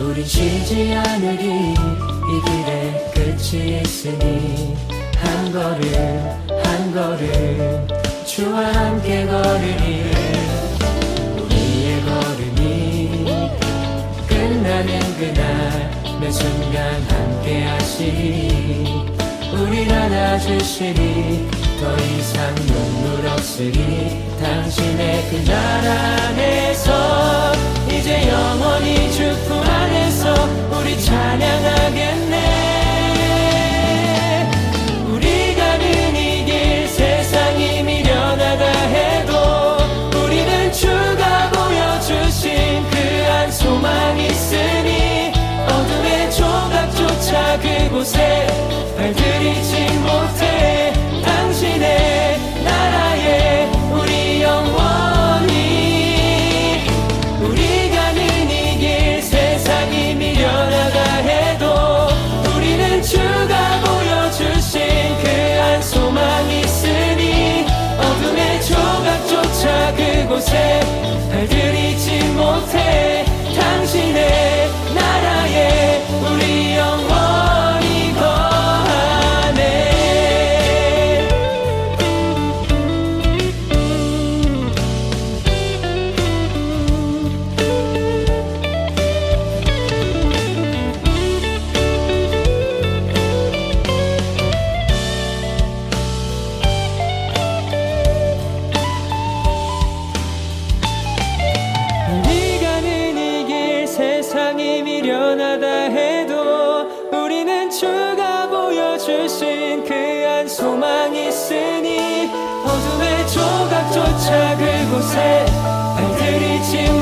우린 쉬지 않으리 이 길에 끝이 있으니 한 걸음 한 걸음 주와 함께 걸으리. 우리의 걸음이 끝나는 그날 매 순간 함께 하시리 우릴 안아주시리 더 이상 눈물 없으리 당신의 그 나라 안에 그곳에 발들이지 소망 있으니 어둠의 조각조차 그곳에 발들이지 못